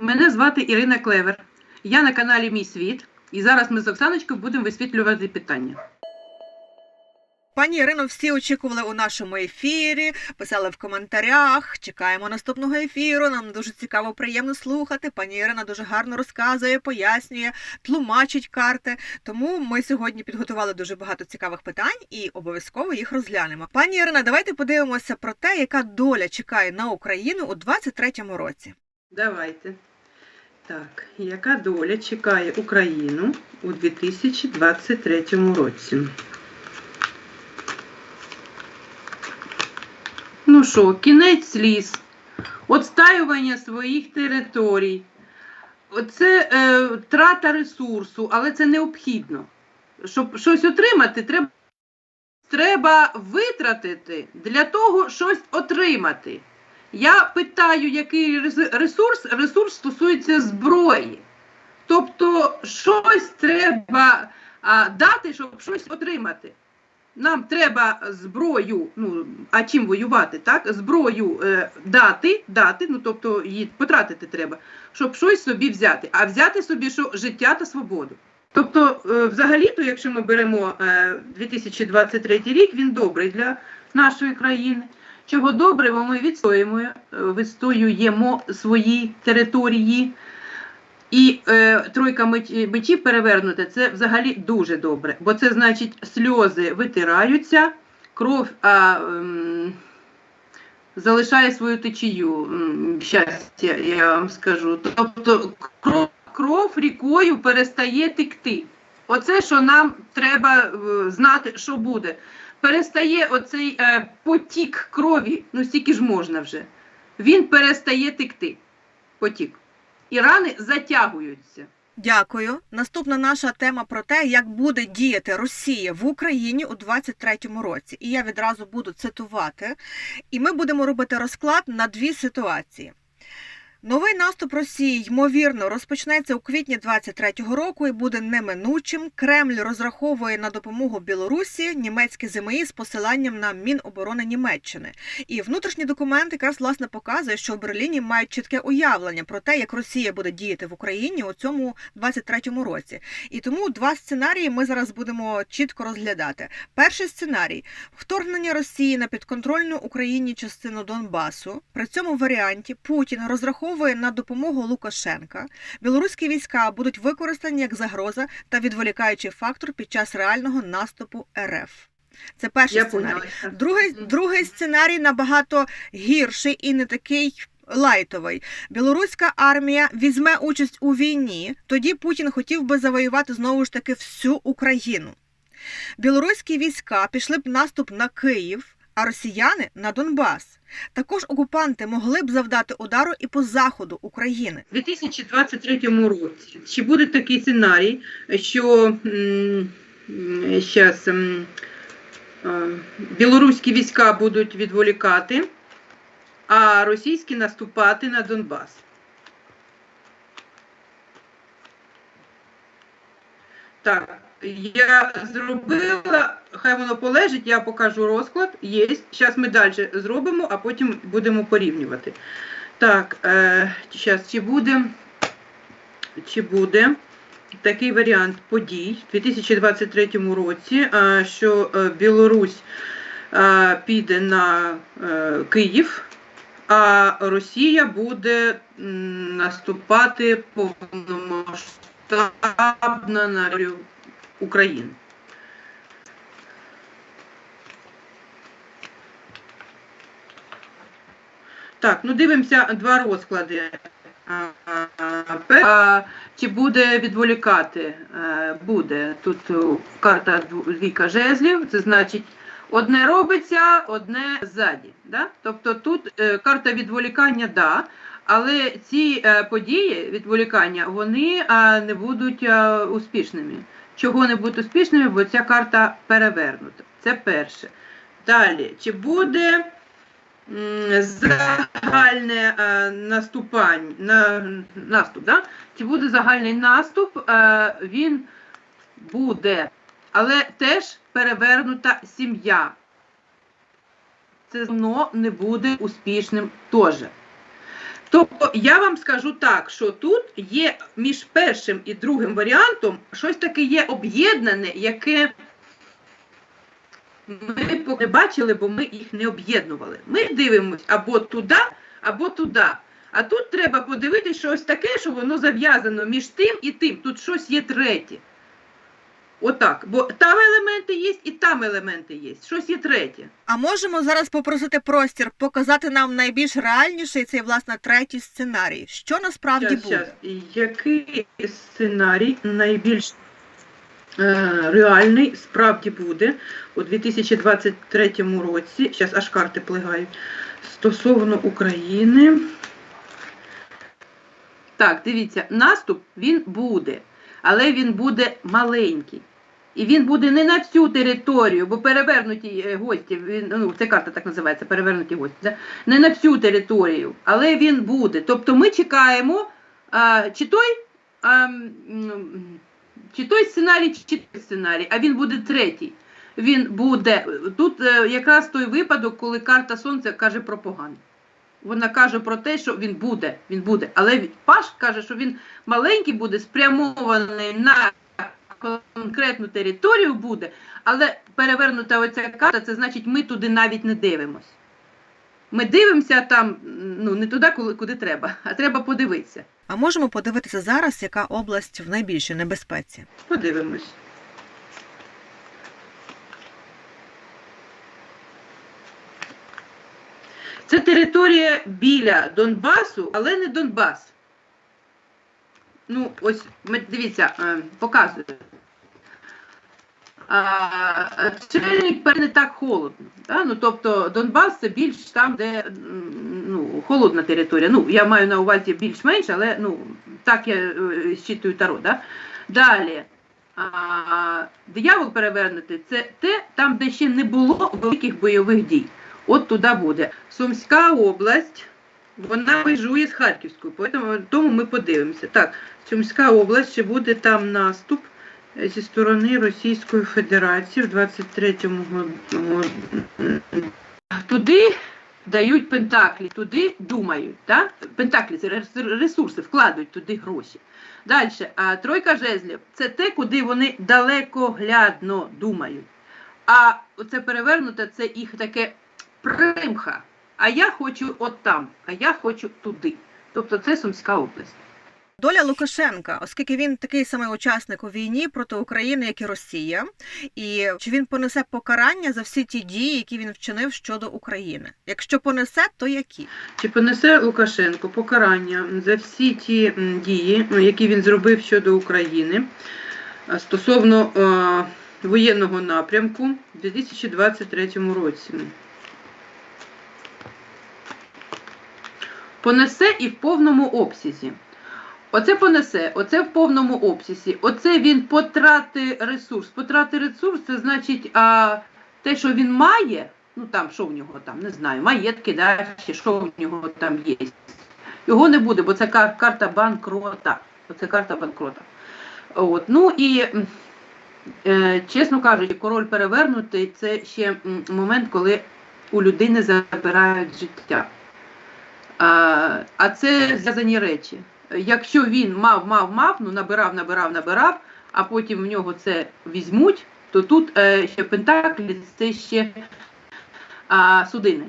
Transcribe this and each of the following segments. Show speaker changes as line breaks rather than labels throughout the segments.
Мене звати Ірина Клевер. Я на каналі Мій світ. І зараз ми з Оксаночкою будемо висвітлювати питання.
Пані Ірино, всі очікували у нашому ефірі, писали в коментарях. Чекаємо наступного ефіру. Нам дуже цікаво, приємно слухати. Пані Ірина дуже гарно розказує, пояснює, тлумачить карти. Тому ми сьогодні підготували дуже багато цікавих питань і обов'язково їх розглянемо. Пані Ірина, давайте подивимося про те, яка доля чекає на Україну у 23-му році.
Давайте. Так, яка доля чекає Україну у 2023 році? Ну що, кінець сліз, отстаювання своїх територій. Це е, трата ресурсу, але це необхідно. Щоб щось отримати, треба, треба витратити для того щось отримати. Я питаю, який ресурс? Ресурс стосується зброї. Тобто, щось треба а, дати, щоб щось отримати. Нам треба зброю, ну а чим воювати, так? Зброю е, дати, дати, ну тобто її потратити треба, щоб щось собі взяти. А взяти собі що життя та свободу. Тобто, е, взагалі-то, якщо ми беремо е, 2023 рік, він добрий для нашої країни. Чого добре, ми відстоюємо, е, відстоюємо свої території. І е, тройка меч- мечів перевернута це взагалі дуже добре, бо це значить сльози витираються, кров а, ем, залишає свою течію. Щастя, я вам скажу. Тобто кров, кров рікою перестає текти. Оце, що нам треба е, знати, що буде. Перестає оцей е, потік крові, ну стільки ж можна вже. Він перестає текти. Потік. І рани затягуються.
Дякую. Наступна наша тема про те, як буде діяти Росія в Україні у 23-му році. І я відразу буду цитувати. І ми будемо робити розклад на дві ситуації. Новий наступ Росії, ймовірно, розпочнеться у квітні 23-го року і буде неминучим. Кремль розраховує на допомогу Білорусі, німецькі ЗМІ з посиланням на Міноборони Німеччини. І внутрішній документ якраз власне показує, що в Берліні мають чітке уявлення про те, як Росія буде діяти в Україні у цьому 23-му році. І тому два сценарії ми зараз будемо чітко розглядати. Перший сценарій вторгнення Росії на підконтрольну Україні частину Донбасу. При цьому варіанті Путін розраховує на допомогу Лукашенка. Білоруські війська будуть використані як загроза та відволікаючий фактор під час реального наступу РФ. Це перший
Я
сценарій. Другий, другий сценарій набагато гірший і не такий лайтовий. Білоруська армія візьме участь у війні. Тоді Путін хотів би завоювати знову ж таки всю Україну. Білоруські війська пішли б наступ на Київ, а росіяни на Донбас. Також окупанти могли б завдати удару і по заходу України.
У 2023 році чи буде такий сценарій, що зараз білоруські війська будуть відволікати, а російські наступати на Донбас? Так, я зробила, хай воно полежить, я покажу розклад. Є. Зараз ми далі зробимо, а потім будемо порівнювати. Так, е, зараз чи буде, чи буде такий варіант подій в 2023 році, е, що е, Білорусь е, піде на е, Київ, а Росія буде наступати повномасштабно на Україну. Так, ну дивимося два розклади. Чи буде відволікати? Е, Буде. Тут карта дву- двійка жезлів, це значить одне робиться, одне ззаді. Да? Тобто тут е, карта відволікання, да, але ці е, події відволікання вони е, не будуть е, успішними. Чого не будуть успішними, бо ця карта перевернута. Це перше. Далі, чи буде загальне е, наступань, на, наступ, да? чи буде загальний наступ, е, він буде, але теж перевернута сім'я. Це воно не буде успішним теж. Тобто я вам скажу так, що тут є між першим і другим варіантом щось таке є об'єднане, яке ми не бачили, бо ми їх не об'єднували. Ми дивимося або туди, або туди. А тут треба подивитися щось таке, що воно зав'язано між тим і тим. Тут щось є третє. Отак. Бо там елементи є і там елементи є. Щось є третє.
А можемо зараз попросити простір показати нам найбільш реальніший цей власне третій сценарій. Що насправді
Щас,
буде?
щас. Який сценарій найбільш е, реальний справді буде у 2023 році? Зараз аж карти плигають. Стосовно України. Так, дивіться, наступ він буде, але він буде маленький. І він буде не на всю територію, бо перевернуті е, гості, ну, це карта так називається, перевернуті гості. Не на всю територію, але він буде. Тобто ми чекаємо, а, чи той а, чи той сценарій, чи той сценарій, а він буде третій. Він буде тут е, якраз той випадок, коли карта Сонця каже про погане. Вона каже про те, що він буде, він буде. Але Паш каже, що він маленький буде, спрямований на конкретну територію буде, але перевернута оця карта, це значить, ми туди навіть не дивимось. Ми дивимося там ну, не туди, коли- куди треба, а треба подивитися.
А можемо подивитися зараз, яка область в найбільшій небезпеці?
Подивимось. Це територія біля Донбасу, але не Донбас. Ну, ось, дивіться, е, показую. Тепер не так холодно. Да? Ну, тобто Донбас це більш там, де ну, холодна територія. Ну, я маю на увазі більш-менш, але ну, так я е, щитую таро. Да? Далі. Диявол перевернути це те, там, де ще не було великих бойових дій. От туди буде. Сумська область, вона межує з Харківською, тому ми подивимося. Так, Сумська область, чи буде там наступ е, зі сторони Російської Федерації в 23-му году. Туди дають пентаклі, туди думають. Да? Пентаклі це ресурси, вкладають туди гроші. Далі, а тройка жезлів це те, куди вони далекоглядно думають. А оце перевернуте, це їх таке примха. А я хочу от там, а я хочу туди. Тобто це Сумська область.
Доля Лукашенка, оскільки він такий самий учасник у війні проти України, як і Росія, і чи він понесе покарання за всі ті дії, які він вчинив щодо України? Якщо понесе, то які?
Чи понесе Лукашенко покарання за всі ті дії, які він зробив щодо України стосовно е, воєнного напрямку у 2023 році? Понесе і в повному обсязі. Оце понесе, оце в повному обсязі. Оце він потрати ресурс. Потрати ресурс, це значить а, те, що він має, ну там, що в нього там, не знаю, маєтки, да, чи що в нього там є. Його не буде, бо це кар- карта банкрота. Оце карта банкрота. От. Ну і, е, чесно кажучи, король перевернутий це ще момент, коли у людини забирають життя. А, це зв'язані речі. Якщо він мав, мав, мав, ну набирав, набирав, набирав, а потім в нього це візьмуть, то тут е, ще Пентаклі, це ще а, судини.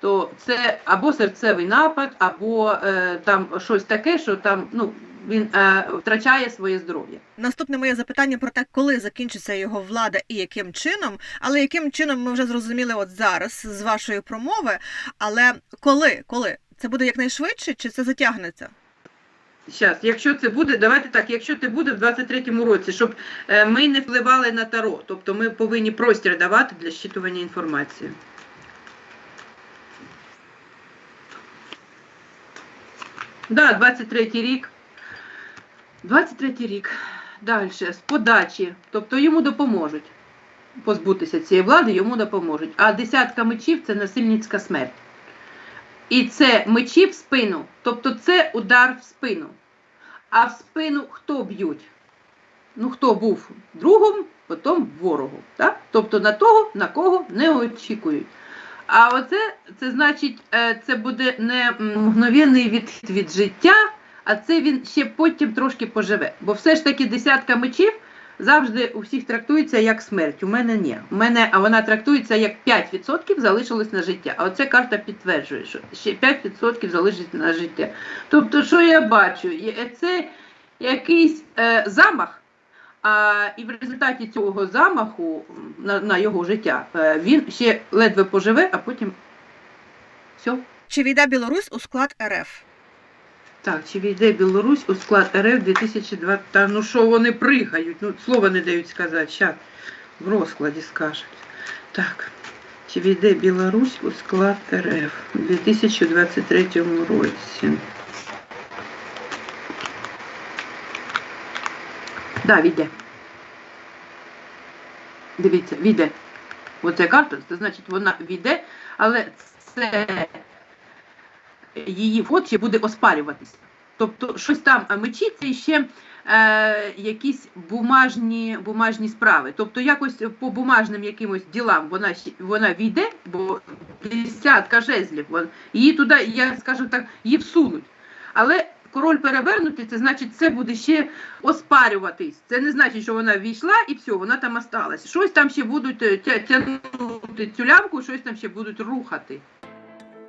То це або серцевий напад, або е, там щось таке, що там ну, він е, втрачає своє здоров'я.
Наступне моє запитання про те, коли закінчиться його влада і яким чином. Але яким чином ми вже зрозуміли от зараз з вашої промови. Але коли? Коли? Це буде якнайшвидше чи це затягнеться?
Зараз, якщо це буде, давайте так, якщо це буде в 23-му році, щоб е, ми не впливали на таро, тобто ми повинні простір давати для щитування інформації. Да, 23-й рік. 23-й рік. Далі, з подачі. Тобто йому допоможуть позбутися цієї влади, йому допоможуть. А десятка мечів це насильницька смерть. І це мечі в спину. Тобто це удар в спину. А в спину хто б'ють? Ну, хто був другом, потім ворогу. Так? Тобто на того, на кого не очікують. А оце це значить, е, це буде не мгновенний відхід від життя, а це він ще потім трошки поживе. Бо все ж таки десятка мечів завжди у всіх трактується як смерть. У мене ні. У мене а вона трактується як 5% залишилось на життя. А оця карта підтверджує, що ще 5% залишиться на життя. Тобто, що я бачу? Це якийсь е, замах. А, і в результаті цього замаху на, на його життя е, він ще ледве поживе, а потім все.
Чи війде Білорусь у склад РФ?
Так, чи війде Білорусь у склад РФ 2020? Та ну що вони пригають? Ну, слова не дають сказати. Щас в розкладі скажуть. Так. Чи війде Білорусь у склад РФ у 2023 році? Да, війде. Дивіться, війде. Оце карта, це значить вона війде, але це її вход ще буде оспарюватися. Тобто щось там мечі це ще е, якісь бумажні, бумажні справи. Тобто якось по бумажним якимось ділам вона вона війде, бо десятка жезлів, вон- її туди, я скажу так, її всунуть. Але король перевернутий, це значить, це буде ще оспарюватись. Це не значить, що вона війшла і все, вона там осталась. Щось там ще будуть е, тя- тягнути цю лямку, щось там ще будуть рухати.